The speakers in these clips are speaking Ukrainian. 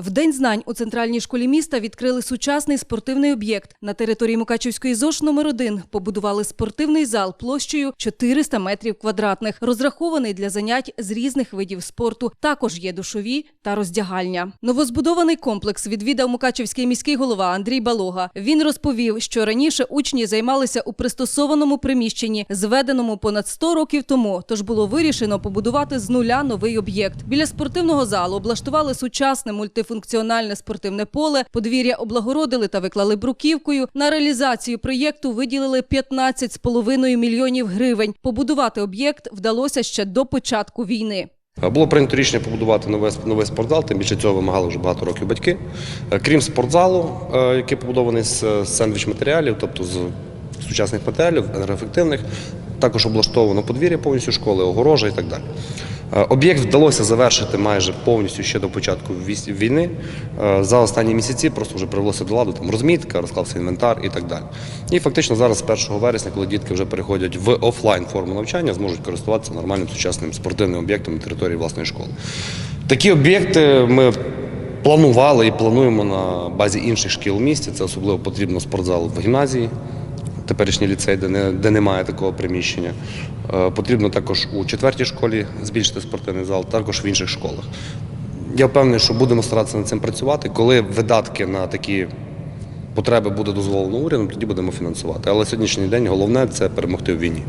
В День знань у центральній школі міста відкрили сучасний спортивний об'єкт. На території Мукачівської ЗОШ номер 1 побудували спортивний зал площею 400 метрів квадратних, розрахований для занять з різних видів спорту. Також є душові та роздягальня. Новозбудований комплекс відвідав Мукачівський міський голова Андрій Балога. Він розповів, що раніше учні займалися у пристосованому приміщенні, зведеному понад 100 років тому. Тож було вирішено побудувати з нуля новий об'єкт. Біля спортивного залу облаштували сучасне мультифункціональне спортивне поле. Подвір'я облагородили та виклали бруківкою. На реалізацію проєкту виділили 15,5 мільйонів гривень. Побудувати об'єкт вдалося ще до початку війни. Було прийнято рішення побудувати новий, новий спортзал, тим більше цього вимагали вже багато років батьки. Е, Крім спортзалу, е, який побудований з е, сендвіч матеріалів, тобто з сучасних матеріалів, енергоефективних, також облаштовано подвір'я повністю школи, огорожа і так далі. Е, Об'єкт вдалося завершити майже повністю ще до початку війни. Е, За останні місяці просто вже привелося до ладу там розмітка, розклався інвентар і так далі. І фактично зараз з 1 вересня, коли дітки вже переходять в офлайн форму навчання, зможуть користуватися нормальним сучасним спортивним об'єктом на території власної школи. Такі об'єкти ми планували і плануємо на базі інших шкіл в місті. Це особливо потрібно спортзал в гімназії, теперішній ліцей, де, не, де немає такого приміщення. Е, Потрібно також у четвертій школі збільшити спортивний зал, також в інших школах. Я впевнений, що будемо старатися над цим працювати. Коли видатки на такі потреби буде дозволено урядом, тоді будемо фінансувати. Але сьогоднішній день головне це перемогти в війні.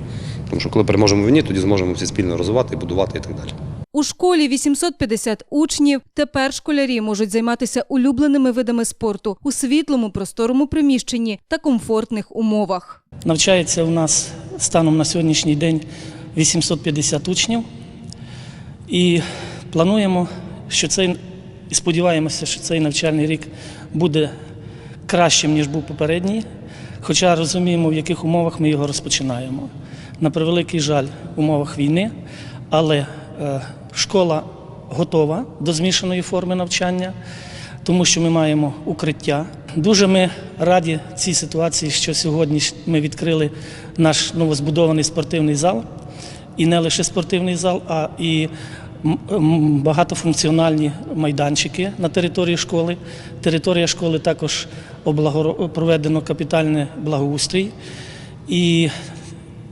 Тому що коли переможемо в війні, тоді зможемо всі спільно розвивати, будувати і так далі. У школі 850 учнів. Тепер школярі можуть займатися улюбленими видами спорту у світлому просторому приміщенні та комфортних умовах. Навчається у нас станом на сьогоднішній день 850 учнів. І плануємо, що цей, і сподіваємося, що цей навчальний рік буде кращим, ніж був попередній. Хоча розуміємо, в яких умовах ми його розпочинаємо. На превеликий жаль, в умовах війни, але школа готова до змішаної форми навчання, тому що ми маємо укриття. Дуже ми раді цій ситуації, що сьогодні ми відкрили наш новозбудований спортивний зал. І не лише спортивний зал, а і багатофункціональні майданчики на території школи. Територія школи також проведено капітальний благоустрій. І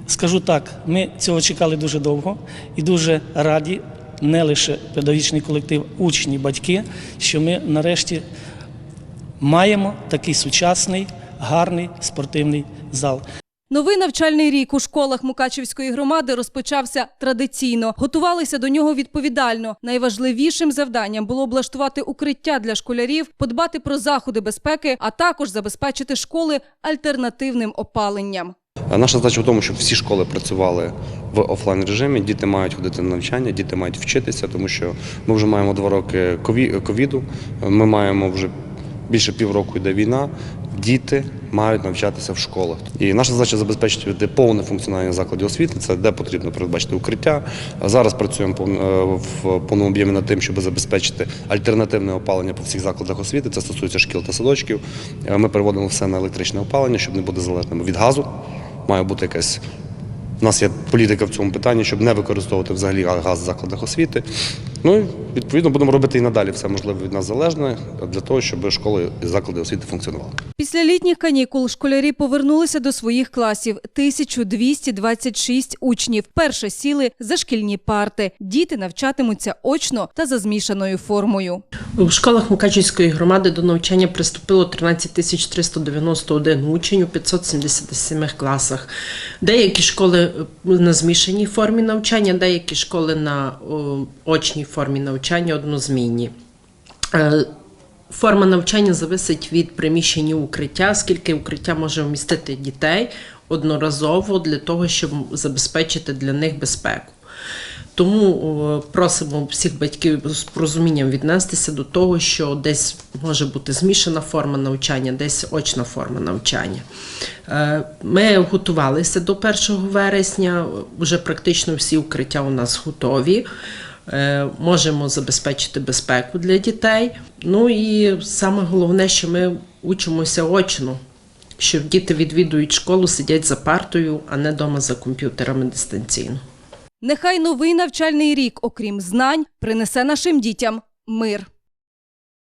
скажу так, ми цього чекали дуже довго і дуже раді, не лише педагогічний колектив, учні, батьки, що ми нарешті маємо такий сучасний, гарний спортивний зал. Новий навчальний рік у школах Мукачівської громади розпочався традиційно. Готувалися до нього відповідально. Найважливішим завданням було облаштувати укриття для школярів, подбати про заходи безпеки, а також забезпечити школи альтернативним опаленням. А Наша задача в тому, щоб всі школи працювали в офлайн режимі. Діти мають ходити на навчання, діти мають вчитися, тому що ми вже маємо два роки ковіду. Ми маємо вже більше півроку йде війна. Діти мають навчатися в школах. І наша задача забезпечити повне функціонування закладів освіти. Це де потрібно передбачити укриття. Зараз працюємо е, в повному об'ємі над тим, щоб забезпечити альтернативне опалення по всіх закладах освіти. Це стосується шкіл та садочків. Е, Ми переводимо все на електричне опалення, щоб не бути залежними від газу має бути якась. У нас є політика в цьому питанні, щоб не використовувати взагалі газ в закладах освіти. Ну і відповідно будемо робити і надалі все можливе від нас залежне для того, щоб школи і заклади освіти функціонували. Після літніх канікул школярі повернулися до своїх класів. 1226 учнів перше сіли за шкільні парти. Діти навчатимуться очно та за змішаною формою. У школах Мукачівської громади до навчання приступило 13 тисяч 391 учень у 577 класах. Деякі школи на змішаній формі навчання, деякі школи на о, очній формі навчання однозмінні. Е, Форма навчання зависить від приміщення укриття, скільки укриття може вмістити дітей одноразово для того, щоб забезпечити для них безпеку. Тому просимо всіх батьків з порозумінням віднестися до того, що десь може бути змішана форма навчання, десь очна форма навчання. Е, Ми готувалися до 1 вересня, вже практично всі укриття у нас готові. Е, Можемо забезпечити безпеку для дітей. Ну і саме головне, що ми учимося очно, що діти відвідують школу, сидять за партою, а не вдома за комп'ютерами дистанційно. Нехай новий навчальний рік, окрім знань, принесе нашим дітям мир.